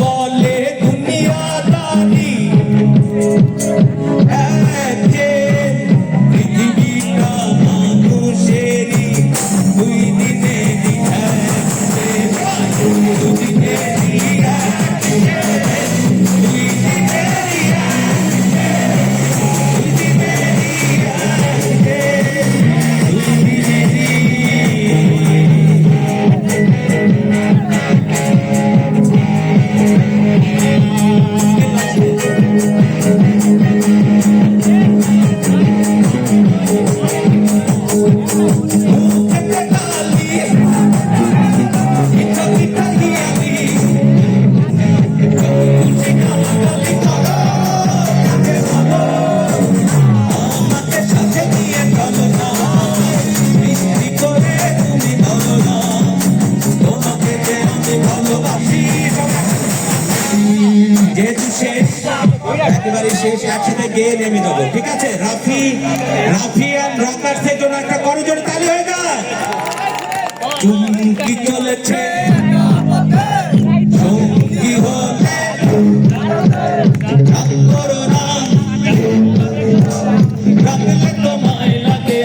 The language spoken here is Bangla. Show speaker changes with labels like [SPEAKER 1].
[SPEAKER 1] বলে যেহেতু শেষ, একেবারে শেষ একসাথে গিয়ে নেমে যাব ঠিক আছে? রাফি রাফি রকার্সের জন্য একটা করজোর তালি হয়ে যায় চলেছে। লাগে